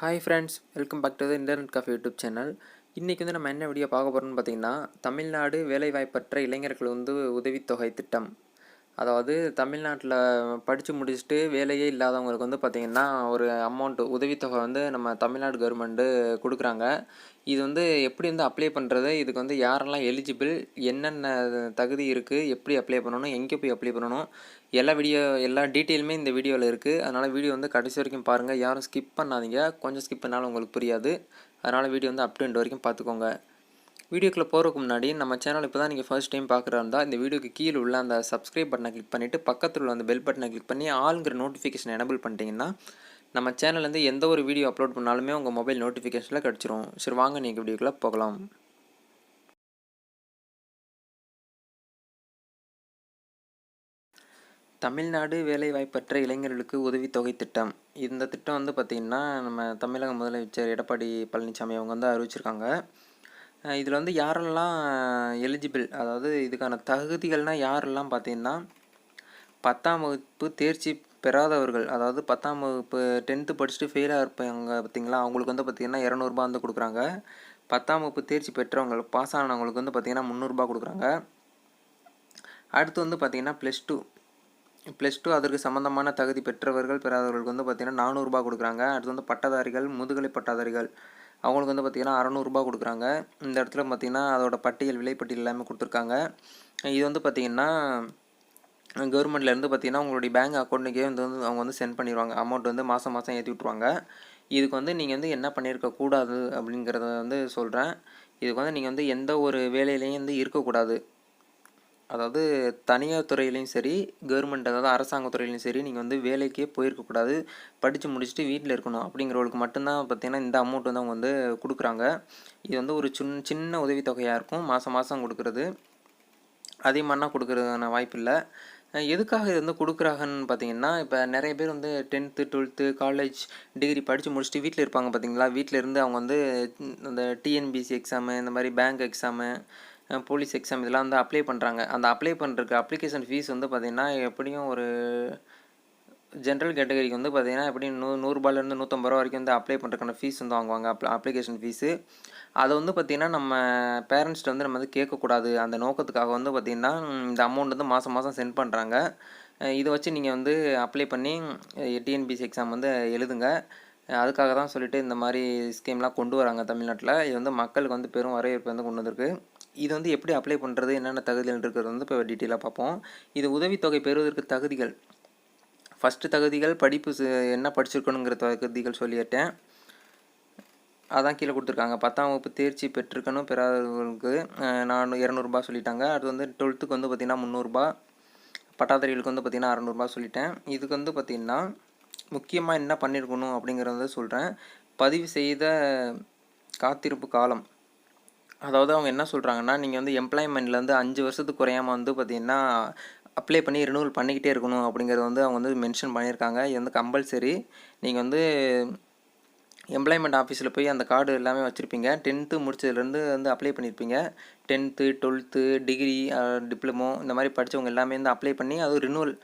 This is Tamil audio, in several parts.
Hi friends welcome back to the internet cafe YouTube channel இன்றைக்கி வந்து நம்ம என்ன வீடியோ பார்க்க போகிறோம்னு பார்த்தீங்கன்னா தமிழ்நாடு வேலைவாய்ப்பற்ற இளைஞர்கள் வந்து உதவித்தொகை திட்டம். அதாவது தமிழ்நாட்டில் படித்து முடிச்சுட்டு வேலையே இல்லாதவங்களுக்கு வந்து பார்த்திங்கன்னா ஒரு அமௌண்ட்டு உதவித்தொகை வந்து நம்ம தமிழ்நாடு கவர்மெண்ட்டு கொடுக்குறாங்க. இது வந்து எப்படி வந்து அப்ளை பண்ணுறது இதுக்கு வந்து யாரெல்லாம் எலிஜிபிள் என்னென்ன தகுதி இருக்குது எப்படி அப்ளை பண்ணணும்? எங்கே போய் அப்ளை பண்ணணும்? எல்லா வீடியோ எல்லா டீட்டெயிலுமே இந்த வீடியோவில் இருக்குது அதனால் வீடியோ வந்து கடைசி வரைக்கும் பாருங்கள் யாரும் ஸ்கிப் பண்ணாதீங்க. கொஞ்சம் ஸ்கிப் பண்ணாலும் உங்களுக்கு புரியாது. அதனால் வீடியோ வந்து அப்டேண்ட் வரைக்கும் பார்த்துக்கோங்க வீடியோக்குள்ளே போகிறதுக்கு முன்னாடி நம்ம சேனல் இப்போ தான் நீங்கள் ஃபர்ஸ்ட் டைம் பார்க்குறா இருந்தால் இந்த வீடியோக்கு கீழே உள்ள அந்த சப்ஸ்கிரைப் பட்டனை கிளிக் பண்ணிவிட்டு பக்கத்தில் உள்ள அந்த பெல் பட்டனை கிளிக் பண்ணி ஆளுங்கிற நோட்டிஃபிகேஷன் எனபிள் பண்ணிட்டீங்கன்னா நம்ம சேனல்லேருந்து எந்த ஒரு வீடியோ அப்லோட் பண்ணாலுமே உங்கள் மொபைல் நோட்டிஃபிகேஷனில் கிடச்சிரும். சரி வாங்க நீங்கள் வீடியோக்குள்ளே போகலாம். தமிழ்நாடு வேலைவாய்ப்பற்ற இளைஞர்களுக்கு உதவித்தொகை திட்டம். இந்த திட்டம் வந்து பார்த்திங்கன்னா நம்ம தமிழக முதலமைச்சர் எடப்பாடி பழனிசாமி அவங்க வந்து அறிவிச்சிருக்காங்க. இதில் வந்து யாரெல்லாம் எலிஜிபிள் அதாவது இதுக்கான தகுதிகள்னால் யாரெல்லாம் பார்த்தீங்கன்னா பத்தாம் வகுப்பு தேர்ச்சி பெறாதவர்கள் அதாவது பத்தாம் வகுப்பு டென்த்து படிச்சுட்டு ஃபெயிலாக இருப்பாங்க பார்த்தீங்களா அவங்களுக்கு வந்து பார்த்திங்கன்னா இரநூறுபா வந்து கொடுக்குறாங்க. பத்தாம் வகுப்பு தேர்ச்சி பெற்றவங்க பாஸ் ஆனவங்களுக்கு வந்து பார்த்திங்கன்னா முந்நூறுரூபா கொடுக்குறாங்க. அடுத்து வந்து பார்த்திங்கன்னா ப்ளஸ் டூ ப்ளஸ் டூ அதற்கு சம்மந்தமான தகுதி பெற்றவர்கள் பெறாதவர்களுக்கு வந்து பார்த்திங்கன்னா நானூறுரூபா கொடுக்குறாங்க. அடுத்து வந்து பட்டதாரிகள் முதுகலை பட்டதாரிகள் அவங்களுக்கு வந்து பார்த்திங்கன்னா அறநூறுபா கொடுக்குறாங்க. இந்த இடத்துல பார்த்திங்கன்னா அதோட பட்டியல் விலைப்பட்டியல் எல்லாமே கொடுத்துருக்காங்க. இது வந்து பார்த்திங்கன்னா கவர்மெண்ட்லேருந்து பார்த்திங்கன்னா உங்களுடைய பேங்க் அக்கௌண்ட்டுக்கே வந்து வந்து அவங்க வந்து சென்ட் பண்ணிடுவாங்க. அமௌண்ட் வந்து மாதம் மாதம் ஏற்றி விட்ருவாங்க இதுக்கு வந்து நீங்கள் வந்து என்ன பண்ணியிருக்க கூடாது அப்படிங்கிறத வந்து சொல்கிறேன் இதுக்கு வந்து நீங்கள் வந்து எந்த ஒரு வேலையிலையும் வந்து இருக்கக்கூடாது. அதாவது தனியார் துறையிலையும் சரி கவர்மெண்ட் அதாவது அரசாங்க துறையிலையும் சரி நீங்கள் வந்து வேலைக்கே போயிருக்கக்கூடாது படித்து முடிச்சுட்டு வீட்டில் இருக்கணும் அப்படிங்கிறவங்களுக்கு மட்டும்தான் பார்த்தீங்கன்னா இந்த அமௌண்ட் வந்து அவங்க வந்து கொடுக்குறாங்க. இது வந்து ஒரு சின் சின்ன உதவித்தொகையாக இருக்கும். மாதம் மாதம் கொடுக்குறது. அதிகமானா கொடுக்குறதுக்கான வாய்ப்பு இல்லை. எதுக்காக இது வந்து கொடுக்குறாங்கன்னு பார்த்தீங்கன்னா இப்போ நிறைய பேர் வந்து டென்த்து டுவெல்த்து காலேஜ் டிகிரி படித்து முடிச்சுட்டு வீட்டில் இருப்பாங்க பார்த்தீங்களா? வீட்டில் இருந்து அவங்க வந்து அந்த டிஎன்பிசி எக்ஸாமு இந்த மாதிரி பேங்க் எக்ஸாமு போலீஸ் எக்ஸாம் இதெல்லாம் வந்து அப்ளை பண்ணுறாங்க அந்த அப்ளை பண்ணுறதுக்கு அப்ளிகேஷன் ஃபீஸ் வந்து பார்த்திங்கன்னா எப்படியும் ஒரு ஜென்ரல் கேட்டகரிக்கு வந்து பார்த்திங்கன்னா எப்படியும் நூ நூறுரூபாலேருந்து நூற்றம்பது ரூபா வரைக்கும் வந்து அப்ளை பண்ணுறதுக்கான ஃபீஸ் வந்து வாங்குவாங்க. அப் அப்ளிகேஷன் ஃபீஸு அதை வந்து பார்த்திங்கன்னா நம்ம பேரண்ட்ஸ்கிட்ட வந்து நம்ம வந்து கேட்கக்கூடாது. அந்த நோக்கத்துக்காக வந்து பார்த்திங்கன்னா இந்த அமௌண்ட் வந்து மாதம் மாதம் சென்ட் பண்ணுறாங்க இதை வச்சு நீங்கள் வந்து அப்ளை பண்ணி டிஎன்பிசி எக்ஸாம் வந்து எழுதுங்க. அதுக்காக தான் சொல்லிட்டு இந்த மாதிரி ஸ்கீம்லாம் கொண்டு வராங்க தமிழ்நாட்டில். இது வந்து மக்களுக்கு வந்து பெரும் வரவேற்பு வந்து கொண்டு வந்திருக்கு. இது வந்து எப்படி அப்ளை பண்ணுறது என்னென்ன தகுதிகள்ன்றது வந்து இப்போ டீட்டெயிலாக பார்ப்போம். இது உதவித்தொகை பெறுவதற்கு தகுதிகள். ஃபஸ்ட்டு தகுதிகள் படிப்பு என்ன படிச்சிருக்கணுங்கிற தகுதிகள் சொல்லிட்டேன். அதான் கீழே கொடுத்துருக்காங்க. பத்தாம் வகுப்பு தேர்ச்சி பெற்றிருக்கணும் பெறாதவர்களுக்கு நான் இரநூறுபா சொல்லிட்டாங்க. அது வந்து டுவெல்த்துக்கு வந்து பார்த்திங்கன்னா முந்நூறுரூபா பட்டாதாரிகளுக்கு வந்து பார்த்திங்கன்னா அறநூறுபா சொல்லிட்டேன். இதுக்கு வந்து பார்த்திங்கன்னா முக்கியமாக என்ன பண்ணியிருக்கணும் அப்படிங்கிறத சொல்கிறேன் பதிவு செய்த காத்திருப்பு காலம். அதாவது அவங்க என்ன சொல்கிறாங்கன்னா நீங்கள் வந்து எம்ப்ளாய்மெண்ட்லேருந்து அஞ்சு வருஷத்துக்கு குறையாமல் வந்து பார்த்திங்கன்னா அப்ளை பண்ணி ரினூவல் பண்ணிக்கிட்டே இருக்கணும் அப்படிங்கிறது வந்து அவங்க வந்து மென்ஷன் பண்ணியிருக்காங்க. இது வந்து கம்பல்சரி நீங்கள் வந்து எம்ப்ளாய்மெண்ட் ஆஃபீஸில் போய் அந்த கார்டு எல்லாமே வச்சுருப்பீங்க. டென்த்து முடிச்சதுலேருந்து வந்து அப்ளை பண்ணியிருப்பீங்க டென்த்து டுவெல்த்து டிகிரி டிப்ளமோ இந்த மாதிரி படித்தவங்க எல்லாமே வந்து அப்ளை பண்ணி அது ரினூவல்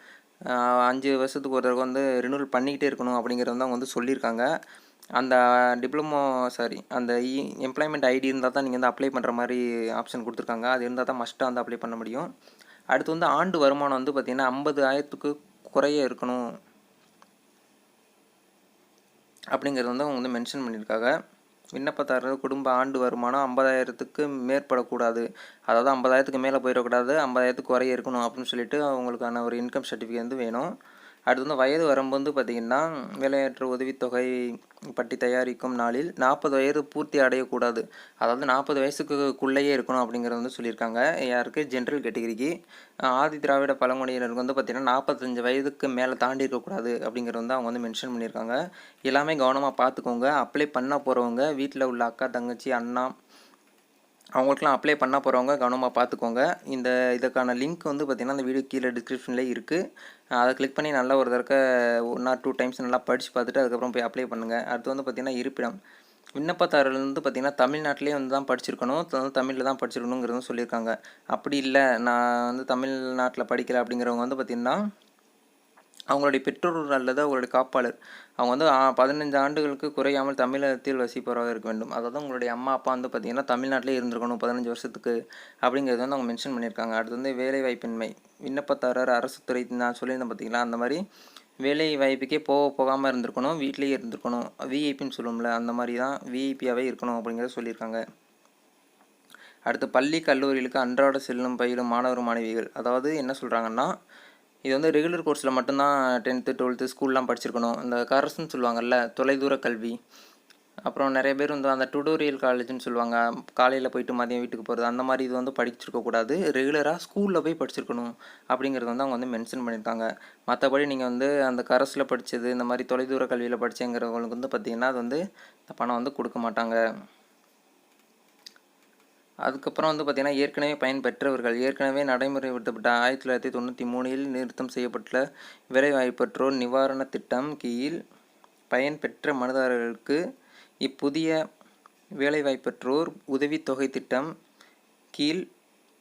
அஞ்சு வருஷத்துக்கு ஒரு தடவை வந்து ரினூவல் பண்ணிக்கிட்டே இருக்கணும் அப்படிங்கிறது வந்து அவங்க வந்து சொல்லியிருக்காங்க. அந்த டிப்ளமோ சாரி அந்த இ எம்ப்ளாய்மெண்ட் ஐடி இருந்தால் தான் நீங்கள் வந்து அப்ளை பண்ணுற மாதிரி ஆப்ஷன் கொடுத்துருக்காங்க. அது இருந்தால் தான் மஸ்ட்டாக வந்து அப்ளை பண்ண முடியும். அடுத்து வந்து ஆண்டு வருமானம் வந்து பார்த்திங்கன்னா ஐம்பது ஆயிரத்துக்கு குறைய இருக்கணும் அப்படிங்கிறது வந்து அவங்க வந்து மென்ஷன் பண்ணியிருக்காங்க. விண்ணப்பதாரர் குடும்ப ஆண்டு வருமானம் ஐம்பதாயிரத்துக்கு மேற்படக்கூடாது. அதாவது ஐம்பதாயிரத்துக்கு மேலே போயிடக்கூடாது ஐம்பதாயிரத்துக்கு குறைய இருக்கணும் அப்படின்னு சொல்லிட்டு அவங்களுக்கான ஒரு இன்கம் சர்டிஃபிகேட் வந்து வேணும். அடுத்து வந்து வயது வரம்பு வந்து பார்த்திங்கன்னா வேலையாற்று உதவித்தொகை பட்டி தயாரிக்கும் நாளில் நாற்பது வயது பூர்த்தி அடையக்கூடாது. அதாவது நாற்பது வயசுக்குள்ளேயே இருக்கணும் அப்படிங்கிறது வந்து சொல்லியிருக்காங்க. யாருக்கு? ஜென்ரல் கேட்டகிரிக்கு ஆதி திராவிட பழங்குடியினருக்கு வந்து பார்த்திங்கன்னா நாற்பத்தஞ்சு வயதுக்கு மேலே தாண்டி இருக்கக்கூடாது அப்படிங்கிறது வந்து அவங்க வந்து மென்ஷன் பண்ணியிருக்காங்க. எல்லாமே கவனமாக பார்த்துக்கோங்க. அப்ளை பண்ண போகிறவங்க வீட்டில் உள்ள அக்கா தங்கச்சி அண்ணா அவங்களுக்குலாம் அப்ளை பண்ண போகிறவங்க கவனமாக பார்த்துக்கோங்க இந்த இதுக்கான லிங்க் வந்து பார்த்திங்கன்னா அந்த வீடியோ கீழே டிஸ்கிரிப்ஷனில் இருக்குது அதை கிளிக் பண்ணி நல்லா ஒரு தடக்க ஒன் ஆர் டூ டைம்ஸ் நல்லா படித்து பார்த்துட்டு அதுக்கப்புறம் போய் அப்ளை பண்ணுங்கள் அடுத்து வந்து பார்த்திங்கன்னா இருப்பிடம். விண்ணப்பதாரர்கள் வந்து பார்த்திங்கன்னா தமிழ்நாட்டிலே வந்து தான் படிச்சிருக்கணும். தமிழில் தான் படிச்சிருக்கணுங்கிறதும் சொல்லியிருக்காங்க. அப்படி இல்லை நான் வந்து தமிழ்நாட்டில் படிக்கலை அப்படிங்கிறவங்க வந்து பார்த்திங்கன்னா அவங்களுடைய பெற்றோர் அல்லது அவங்களுடைய காப்பாளர். அவங்க வந்து பதினஞ்சு ஆண்டுகளுக்கு குறையாமல் தமிழகத்தில் வசிப்பவராக இருக்க வேண்டும். அதாவது உங்களுடைய அம்மா அப்பா வந்து பார்த்திங்கன்னா தமிழ்நாட்டிலே இருந்திருக்கணும் பதினஞ்சு வருஷத்துக்கு அப்படிங்கிறது வந்து அவங்க மென்ஷன் பண்ணியிருக்காங்க. அடுத்து வந்து வேலைவாய்ப்பின்மை விண்ணப்பதாரர் அரசு துறை நான் சொல்லியிருந்தேன் பார்த்தீங்களா அந்த மாதிரி வேலை வாய்ப்புக்கே போக போகாமல் இருந்திருக்கணும் வீட்லேயே இருந்திருக்கணும். விஐபின்னு சொல்லுவோம்ல அந்த மாதிரி தான் விஐபியாகவே இருக்கணும் அப்படிங்கிறத சொல்லியிருக்காங்க. அடுத்து பள்ளி கல்லூரிகளுக்கு அன்றாட செல்லும் பயிலும் மாணவர் மாணவிகள். அதாவது என்ன சொல்கிறாங்கன்னா இது வந்து ரெகுலர் கோர்ஸில் மட்டும்தான் டென்த்து டுவெல்த்து ஸ்கூல்லாம் படிச்சிருக்கணும். இந்த கரஸ்ன்னு சொல்லுவாங்கல்ல தொலைதூர கல்வி. அப்புறம் நிறைய பேர் வந்து அந்த டுடோரியல் காலேஜ்னு சொல்லுவாங்க. காலையில் போயிட்டு மதியம் வீட்டுக்கு போகிறது அந்த மாதிரி இது வந்து படிச்சிருக்கக்கூடாது ரெகுலராக ஸ்கூலில் போய் படிச்சிருக்கணும் அப்படிங்கிறது வந்து அவங்க வந்து மென்ஷன் பண்ணியிருக்காங்க. மற்றபடி நீங்கள் வந்து அந்த கரஸில் படித்தது இந்த மாதிரி தொலைதூர கல்வியில் படித்தேங்கிறவங்களுக்கு வந்து பார்த்திங்கன்னா அது வந்து இந்த பணம் வந்து கொடுக்க மாட்டாங்க. அதுக்கப்புறம் வந்து பார்த்திங்கன்னா ஏற்கனவே பயன்பெற்றவர்கள் ஏற்கனவே நடைமுறைப்படுத்தப்பட்ட ஆயிரத்தி தொள்ளாயிரத்தி தொண்ணூற்றி மூணில் நிறுத்தம் செய்யப்பட்ட வேலைவாய்ப்பற்றோர் நிவாரண திட்டம் கீழ் பயன்பெற்ற மனுதாரர்களுக்கு இப்புதிய வேலைவாய்ப்பற்றோர் உதவித்தொகை திட்டம் கீழ்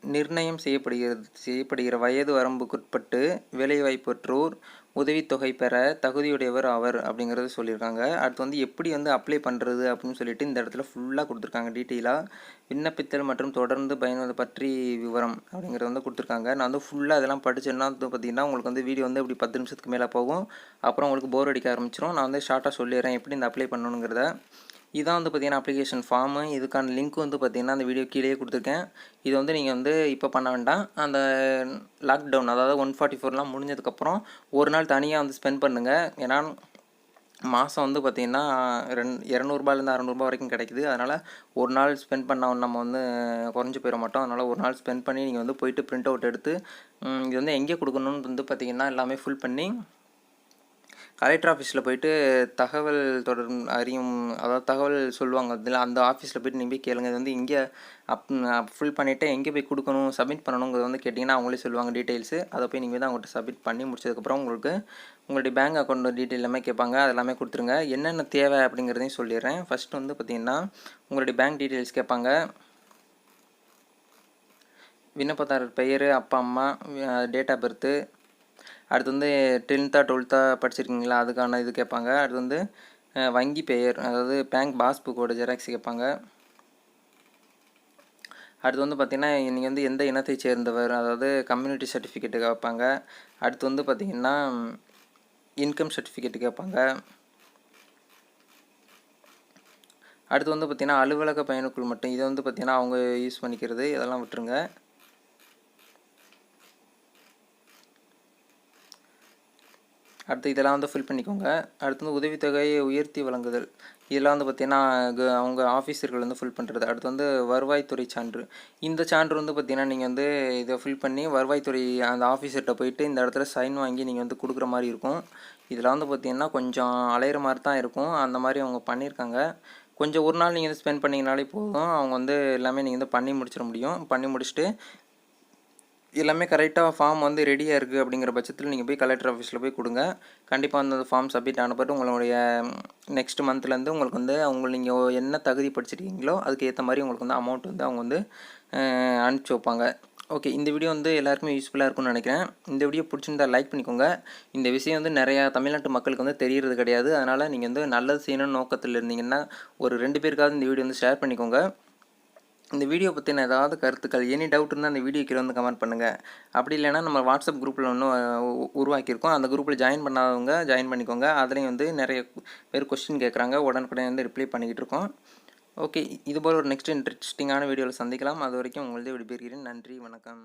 நிர்ணயம் செய்யப்படுகிறது செய்யப்படுகிற வயது வரம்புக்குட்பட்டு வேலைவாய்ப்பற்றோர் உதவித்தொகை பெற தகுதியுடையவர் அவர் அப்படிங்கிறத சொல்லியிருக்காங்க. அடுத்து வந்து எப்படி வந்து அப்ளை பண்ணுறது அப்படின்னு சொல்லிட்டு இந்த இடத்துல ஃபுல்லாக கொடுத்துருக்காங்க டீட்டெயிலாக விண்ணப்பித்தல் மற்றும் தொடர்ந்து பயனுவது பற்றி விவரம் அப்படிங்கிறத வந்து கொடுத்துருக்காங்க. நான் வந்து ஃபுல்லாக அதெல்லாம் படித்தேன்னா வந்து பார்த்திங்கன்னா உங்களுக்கு வந்து வீடியோ வந்து இப்படி பத்து நிமிஷத்துக்கு மேலே போகும். அப்புறம் உங்களுக்கு போர் அடிக்க ஆரம்பிச்சிடும் நான் வந்து ஷார்ட்டாக சொல்லிடுறேன் எப்படி இந்த அப்ளை பண்ணணுங்கிறத. இதான் வந்து பார்த்திங்கன்னா அப்ளிகேஷன் ஃபார்மு இதுக்கான லிங்க் வந்து பார்த்திங்கன்னா அந்த வீடியோ கீழே கொடுத்துருக்கேன். இது வந்து நீங்கள் வந்து இப்போ பண்ண வேண்டாம். அந்த லாக்டவுன் அதாவது ஒன் ஃபார்ட்டி ஃபோர்லாம் முடிஞ்சதுக்கப்புறம் ஒரு நாள் தனியாக வந்து ஸ்பெண்ட் பண்ணுங்கள் ஏன்னா மாதம் வந்து பார்த்திங்கன்னா ரெண் இரநூறுபாலேருந்து அறநூறுபா வரைக்கும் கிடைக்குது. அதனால் ஒரு நாள் ஸ்பெண்ட் பண்ண நம்ம வந்து குறைஞ்சி போயிட மாட்டோம். அதனால் ஒரு நாள் ஸ்பெண்ட் பண்ணி நீங்கள் வந்து போயிட்டு ப்ரிண்ட் அவுட் எடுத்து இது வந்து எங்கே கொடுக்கணுன்னு வந்து பார்த்திங்கன்னா எல்லாமே ஃபுல் பண்ணி கலெக்டர் ஆஃபீஸில் போயிட்டு தகவல் தொடர் அறியும் அதாவது தகவல் சொல்லுவாங்க அதில் அந்த ஆஃபீஸில் போய்ட்டு நீங்கள் போய் கேளுங்க. இது வந்து இங்கே அப் ஃபில் பண்ணிவிட்டு எங்கே போய் கொடுக்கணும் சப்மிட் பண்ணணுங்கிறத வந்து கேட்டிங்கன்னா அவங்களே சொல்லுவாங்க டீட்டெயில்ஸு அதை போய் நீங்கள் தான் அவங்கள்ட்ட சப்மிட் பண்ணி முடிச்சதுக்கப்புறம் உங்களுக்கு உங்களுடைய பேங்க் அக்கௌண்ட் டீட்டெயில் எல்லாமே கேட்பாங்க. அது எல்லாமே கொடுத்துருங்க. என்னென்ன தேவை அப்படிங்கிறதையும் சொல்லிடுறேன். ஃபஸ்ட்டு வந்து பார்த்திங்கன்னா உங்களுடைய பேங்க் டீட்டெயில்ஸ் கேட்பாங்க. விண்ணப்பதாரர் பெயர் அப்பா அம்மா டேட் ஆஃப் பர்த்து அடுத்து வந்து டென்த்தா டுவெல்த்தா படிச்சிருக்கீங்களா? அதுக்கான இது கேட்பாங்க. அடுத்து வந்து வங்கி பெயர் அதாவது பேங்க் பாஸ்புக்கோட ஜெராக்ஸ் கேட்பாங்க. அடுத்து வந்து பார்த்திங்கன்னா நீங்கள் வந்து எந்த இனத்தை சேர்ந்தவர் அதாவது கம்யூனிட்டி சர்டிஃபிகேட்டு கேட்பாங்க. அடுத்து வந்து பார்த்திங்கன்னா இன்கம் சர்டிஃபிகேட்டு கேட்பாங்க. அடுத்து வந்து பார்த்திங்கன்னா அலுவலக பயணக்குழு மட்டும் இதை வந்து பார்த்திங்கன்னா அவங்க யூஸ் பண்ணிக்கிறது. இதெல்லாம் விட்டுருங்க. அடுத்து இதெல்லாம் வந்து ஃபில் பண்ணிக்கோங்க. அடுத்து வந்து உதவித்தொகையை உயர்த்தி வழங்குதல். இதெல்லாம் வந்து பார்த்திங்கன்னா அவங்க ஆஃபீஸர்கள் வந்து ஃபில் பண்ணுறது அடுத்து வந்து வருவாய்த்துறை சான்று. இந்த சான்று வந்து பார்த்திங்கன்னா நீங்கள் வந்து இதை ஃபில் பண்ணி வருவாய்த்துறை அந்த ஆஃபீஸர்கிட்ட போயிட்டு இந்த இடத்துல சைன் வாங்கி நீங்கள் வந்து கொடுக்குற மாதிரி இருக்கும். இதில் வந்து பார்த்திங்கன்னா கொஞ்சம் அலையிற மாதிரி தான் இருக்கும். அந்த மாதிரி அவங்க பண்ணியிருக்காங்க கொஞ்சம் ஒரு நாள் நீங்கள் வந்து ஸ்பெண்ட் பண்ணிங்கனாலே போதும். அவங்க வந்து எல்லாமே நீங்கள் வந்து பண்ணி முடிச்சிட முடியும். பண்ணி முடிச்சுட்டு எல்லாமே கரெக்டாக ஃபார்ம் வந்து ரெடியாக இருக்குது அப்படிங்கிற பட்சத்தில் நீங்கள் போய் கலெக்டர் ஆஃபீஸில் போய் கொடுங்க. கண்டிப்பாக அந்த ஃபார்ம் சப்மிட் ஆனப்பட்டு உங்களுடைய நெக்ஸ்ட் மந்த்லேருந்து உங்களுக்கு வந்து அவங்க நீங்கள் என்ன தகுதி படிச்சிருக்கீங்களோ அதுக்கு ஏற்ற மாதிரி உங்களுக்கு வந்து அமௌண்ட் வந்து அவங்க வந்து அனுப்பிச்சி வைப்பாங்க. ஓகே இந்த வீடியோ வந்து எல்லாருக்குமே யூஸ்ஃபுல்லாக இருக்கும்னு நினைக்கிறேன். இந்த வீடியோ பிடிச்சிருந்தா லைக் பண்ணிக்கோங்க. இந்த விஷயம் வந்து நிறையா தமிழ்நாட்டு மக்களுக்கு வந்து தெரியறது கிடையாது. அதனால் நீங்கள் வந்து நல்லது செய்யணும்னு நோக்கத்தில் இருந்தீங்கன்னா ஒரு ரெண்டு பேருக்காவது இந்த வீடியோ வந்து ஷேர் பண்ணிக்கோங்க. இந்த வீடியோ பற்றின ஏதாவது கருத்துக்கள் எனி டவுட் இருந்தால் அந்த வீடியோ கீழே வந்து கமெண்ட் பண்ணுங்கள் அப்படி இல்லைனா நம்ம வாட்ஸ்அப் குரூப்பில் ஒன்று உருவாக்கியிருக்கோம். அந்த குரூப்பில் ஜாயின் பண்ணாதவங்க ஜாயின் பண்ணிக்கோங்க. அதுலேயும் வந்து நிறைய பேர் கொஸ்டின் கேட்குறாங்க உடனுக்குடனே வந்து ரிப்ளை பண்ணிக்கிட்டு இருக்கோம். ஓகே இதுபோல் ஒரு நெக்ஸ்ட் இன்ட்ரெஸ்டிங்கான வீடியோவில் சந்திக்கலாம். அது வரைக்கும் உங்களதே விடுபெறுகிறேன். நன்றி வணக்கம்.